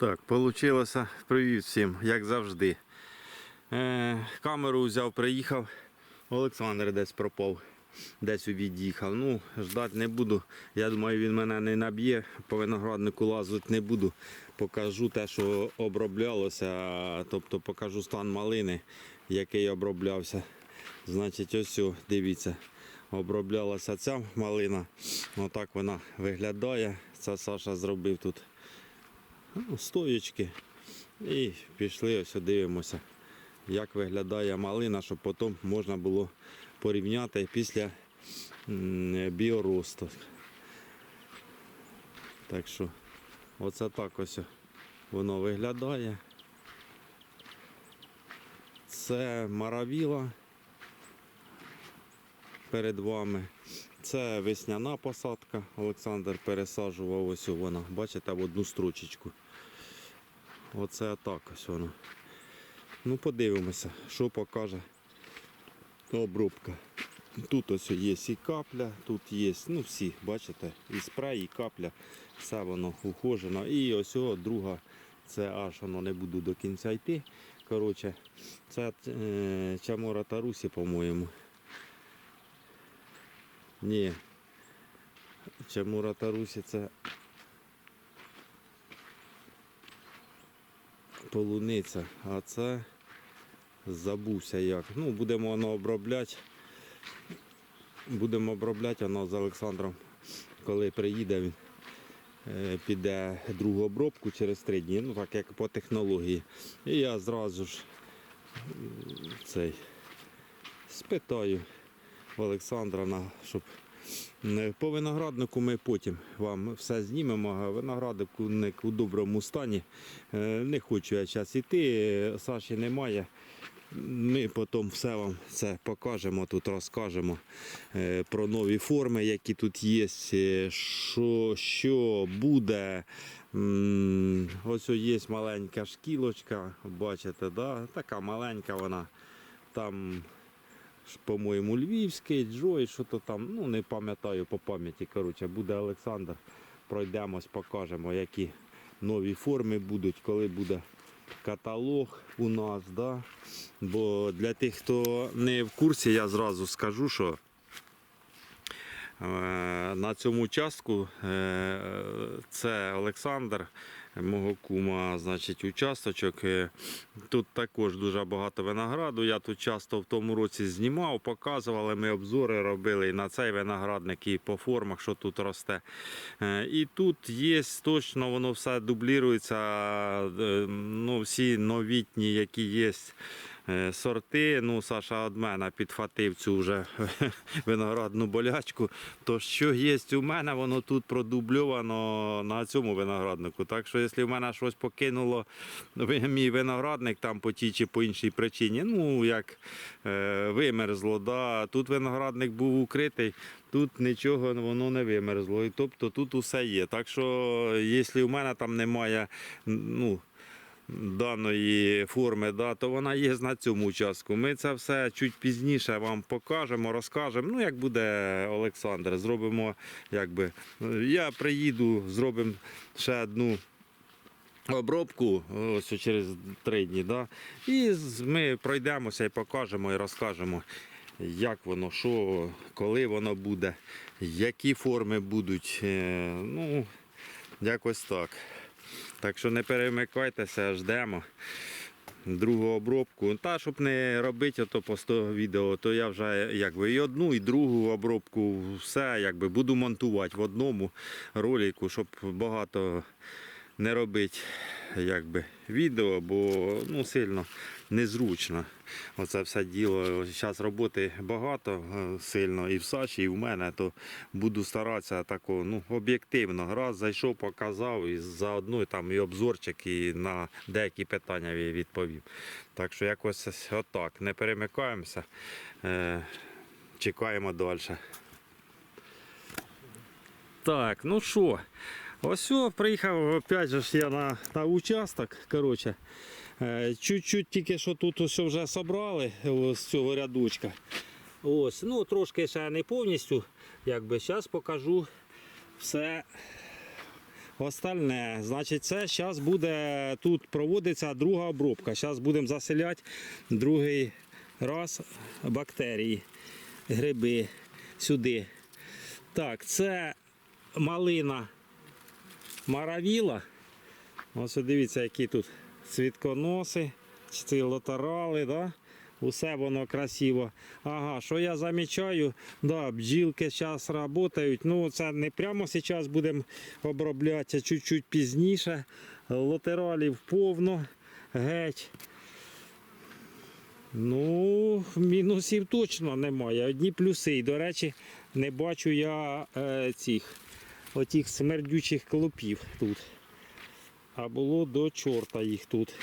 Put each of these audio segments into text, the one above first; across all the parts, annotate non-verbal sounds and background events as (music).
Так, вийшло. Привіт всім, як завжди. Е, камеру взяв, приїхав. Олександр десь пропав, десь від'їхав. Ну, ждати не буду. Я думаю, він мене не наб'є. По винограднику лазити не буду. Покажу те, що оброблялося, тобто покажу стан малини, який оброблявся. Значить, ось, дивіться, оброблялася ця малина. Отак вона виглядає. Це Саша зробив тут ну, стоєчки. І пішли, ось дивимося, як виглядає малина, щоб потім можна було порівняти після біоросту. Так що, оце так ось воно виглядає. Це маравіла перед вами. Це весняна посадка. Олександр пересаджував ось вона. Бачите, в одну строчечку. Оце так ось воно. Ну, подивимося, що покаже обробка. Тут ось є і капля, тут є, ну всі, бачите, і спрей, і капля, все воно ухожено. І ось о, друга, це аж воно не буду до кінця йти. Коротше, це е, Чамора Тарусі, по-моєму. Ні. Чамура Тарусі це полуниця, а це забувся як. Ну, будемо воно обробляти. Будемо обробляти воно з Олександром, коли приїде він. е, Піде другу обробку через три дні, ну так як по технології. І я зразу ж цей спитаю в Олександра, щоб по винограднику ми потім вам все знімемо. Виноградник у доброму стані. Е, Не хочу я зараз йти, Саші немає. Ми потім все вам це покажемо, тут розкажемо е, про нові форми, які тут є, е, що, що буде. Ось є маленька шкілочка, бачите, да? така маленька вона. Там по-моєму, львівський, Джой, що то там, ну не пам'ятаю по пам'яті. Коротше, буде Олександр. Пройдемось, покажемо, які нові форми будуть, коли буде каталог у нас. Да? Бо для тих, хто не в курсі, я зразу скажу, що е, на цьому участку е, це Олександр, мого кума, значить, участочок. Е, Тут також дуже багато винограду. Я тут часто в тому році знімав, показували, ми обзори робили і на цей виноградник, і по формах, що тут росте. Е, І тут є точно, воно все дублірується. е, Ну, всі новітні, які є. Е, Сорти, ну Саша від мене підхватив цю вже (laughs) виноградну болячку. То що є у мене, воно тут продубльовано на цьому винограднику. Так що, якщо в мене щось покинуло мій виноградник там по тій чи по іншій причині, ну як е, вимерзло, да. тут виноградник був укритий, тут нічого воно не вимерзло. І тобто тут усе є. Так що, якщо в мене там немає, ну даної форми, да, то вона є на цьому участку. Ми це все чуть пізніше вам покажемо, розкажемо. Ну, як буде Олександр, зробимо, якби. Я приїду, зробимо ще одну. Обробку ось через три дні, да? і ми пройдемося і покажемо і розкажемо, як воно, що, коли воно буде, які форми будуть. Е, Ну, якось так. Так що не перемикайтеся, ждемо другу обробку. Та, щоб не робити ото по 100 відео, то я вже якби і одну, і другу обробку, все якби буду монтувати в одному ролику, щоб багато не робити якби, відео, бо ну, сильно незручно. Оце все діло. Зараз роботи багато е, сильно і в Саші, і в мене, то буду старатися тако, ну, об'єктивно. Раз зайшов, показав і заодно там і обзорчик, і на деякі питання відповів. Так що якось отак. Не перемикаємося, е, чекаємо далі. Так, ну що, ось приїхав опять ж я на, на участок. Коротше, е, чуть-чуть тільки що тут ось вже собрали з цього рядочка. Ось, ну трошки ще не повністю. Якби зараз покажу все остальне. Значить, це зараз буде тут проводиться друга обробка. Зараз будемо заселяти другий раз бактерії, гриби сюди. Так, це малина маравіла. Ось дивіться, які тут цвітконоси, ці латерали, да? Усе воно красиво. Ага, що я замічаю? Да, бджілки зараз працюють. Ну, це не прямо зараз будемо обробляти, а чуть-чуть пізніше. Латералів повно, геть. Ну, мінусів точно немає. Одні плюси. І, до речі, не бачу я е, цих отих смердючих клопів тут. А було до чорта їх тут.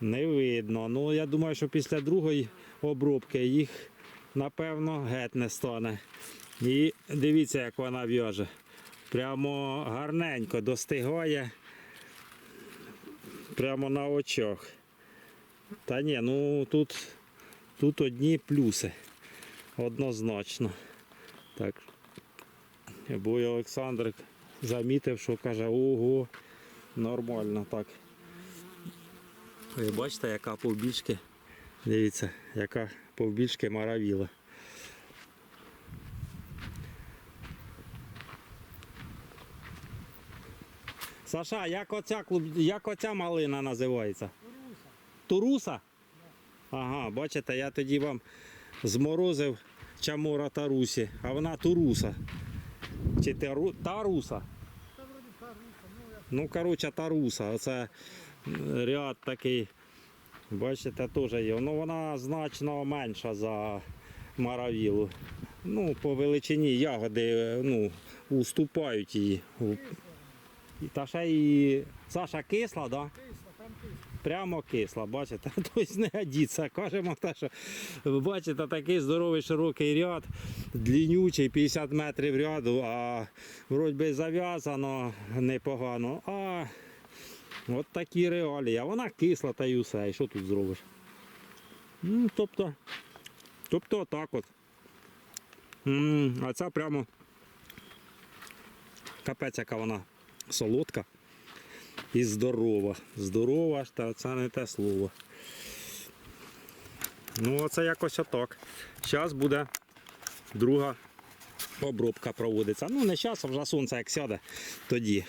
Не видно. Ну, я думаю, що після другої обробки їх, напевно, геть не стане. І дивіться, як вона в'яже. Прямо гарненько достигає. Прямо на очах. Та ні, ну тут, тут одні плюси. Однозначно. Так. Бо і Олександр замітив, що каже, ого, нормально так. Ви бачите, яка повбільшки. Дивіться, яка повбільшки маравіла. Саша, як оця, клуб- як оця малина називається? Туруса? Ага, бачите, я тоді вам зморозив чамора тарусі, а вона туруса. Чи тару, таруса? Ну, коротше, таруса. Оце ряд такий, бачите, теж є. Ну, вона значно менша за маравілу. Ну, по величині ягоди ну, уступають її. Та ще і Саша кисла, так? Да? Прямо кисла, бачите? (laughs) Тобто не годиться. Кажемо те, що бачите, такий здоровий широкий ряд, длинючий, 50 метрів ряду, а вроді зав'язано непогано. А от такі реалії. А вона кисла та й усе. І що тут зробиш? Ну, тобто, тобто отак от. А ця прямо капець, яка вона солодка і здорова. Здорова, та це не те слово. Ну, оце якось отак. Зараз буде друга обробка проводиться. Ну, не зараз, а вже сонце як сяде, тоді.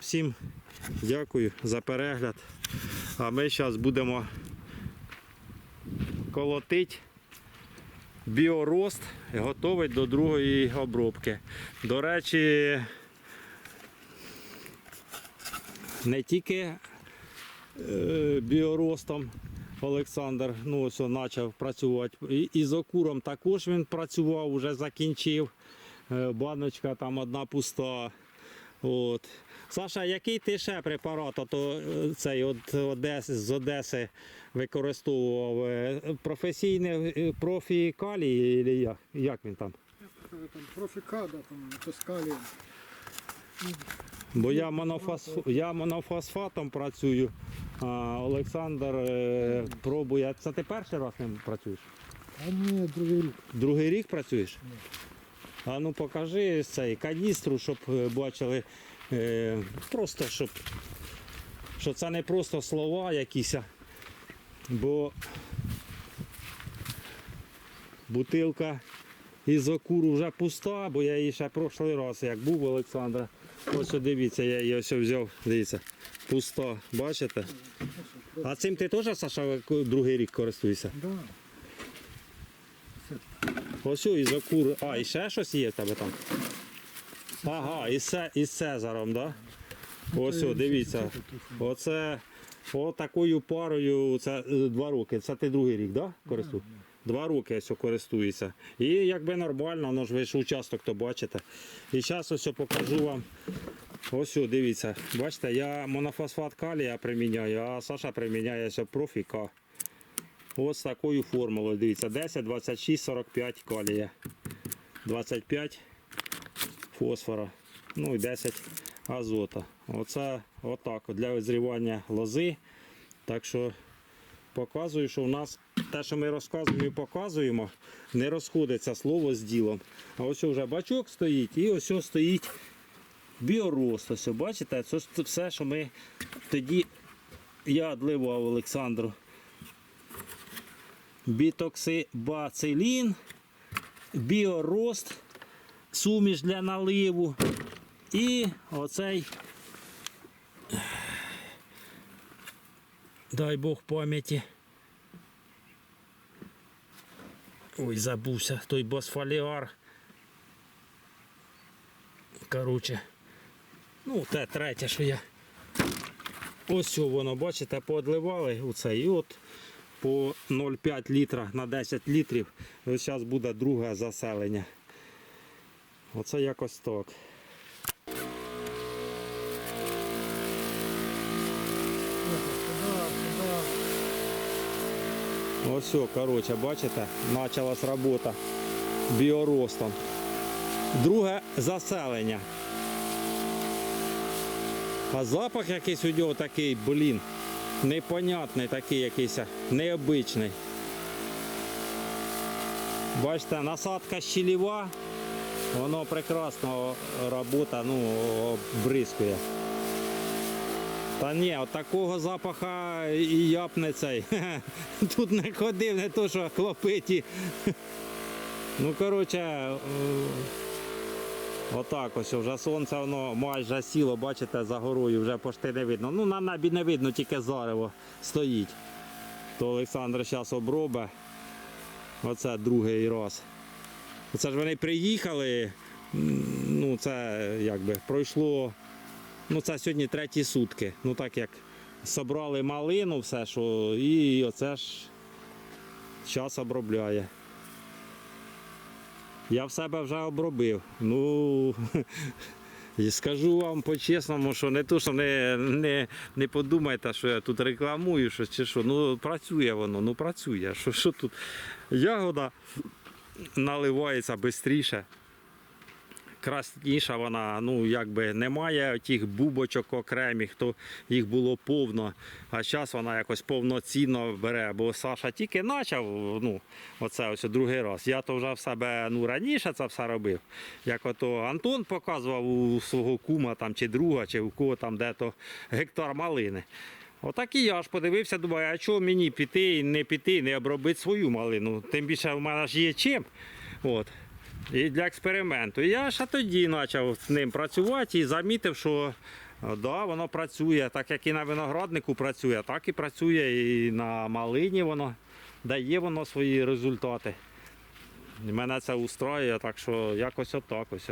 Всім дякую за перегляд. А ми зараз будемо колотити біорост готовий до другої обробки. До речі, не тільки е, біоростом Олександр ну, ось почав працювати. І, і з окуром також він працював, вже закінчив. Е, Баночка там одна пуста. От. Саша, який ти ще препарат ото, е, цей от Одеси, з Одеси використовував? Професійний профі калій, чи як? як він? Там профікада, там, то з калієм. Бо я, монофосф... я монофосфатом працюю, а Олександр е, пробує. Це ти перший раз ним працюєш? А ні, другий рік. Другий рік працюєш? А ну покажи цей каністру, щоб е, бачили. Е, просто щоб. Що це не просто слова якісь. Бо бутилка із окуру вже пуста, бо я її ще прошлий раз, як був Олександра. Ось дивіться, я її ось взяв, дивіться, пуста, бачите? А цим ти теж, Саша, другий рік користуєшся? Да. Ось о, із окур. А, і ще щось є в тебе там? Ага, із, Це- із Цезаром, так? Да? Ось, дивіться. Оце такою парою, це е, два роки. Це ти другий рік, да? користуєш? Два роки ось користуюся. І якби нормально, ну ж ви ж участок, то бачите. І зараз ось покажу вам. Ось, о, дивіться. Бачите, я монофосфат калія приміняю, а Саша приміняє профіка. Ось такою формулою. Дивіться, 10, 26, 45 калія. 25 фосфора. Ну і 10 азота. Оце отак для визрівання лози. Так що показую, що в нас те, що ми розказуємо і показуємо, не розходиться слово з ділом. А ось вже бачок стоїть і ось стоїть Біорост, ось, бачите, це все, що ми тоді я дливав Олександру. Бітоксибацилін, біорост, суміш для наливу і оцей. Дай Бог пам'яті. Ой, забувся, той босфоліар. Короче. Ну, те третє, що я. Ось воно, бачите, поодливали оце. І от по 0,5 літра на 10 літрів. Зараз буде друге заселення. Оце якось так. Все, коротше, бачите, почалась робота біоростом. Друге заселення. А запах якийсь у нього такий, блін, непонятний такий якийсь, необичний. Бачите, насадка щелева, воно прекрасно робота, ну, обрискує. Та ні, от такого запаха і я б не цей. (laughs) Тут не ходив, не то, що хлопиті. Ну, коротше, е, отак ось вже сонце воно майже сіло, бачите, за горою вже почти не видно. Ну, на небі не видно, тільки зарево стоїть. То Олександр зараз обробе. Оце другий раз. Оце ж вони приїхали. Ну, це якби пройшло. Ну, це сьогодні треті сутки. Ну так як собрали малину, все, що, і оце ж час обробляє. Я в себе вже обробив. Ну, (laughs) і скажу вам по-чесному, що не то, що не, не, не подумайте, що я тут рекламую щось чи що. Ну, працює воно, ну працює. Що, що тут? Ягода наливається швидше красніша вона, ну якби немає тих бубочок окремих, то їх було повно. А зараз вона якось повноцінно бере. Бо Саша тільки почав, ну, оце ось другий раз. Я то вже в себе ну, раніше це все робив. Як ото Антон показував у свого кума там, чи друга, чи у кого там де-то гектар малини. Отак і я ж подивився, думаю, а чого мені піти не піти, не обробити свою малину. Тим більше в мене ж є чим. От. І для експерименту. Я ще тоді почав з ним працювати і замітив, що е, да, воно працює, так як і на винограднику працює, так і працює і на малині воно дає воно свої результати. Мене це устроює, так що якось отак ось.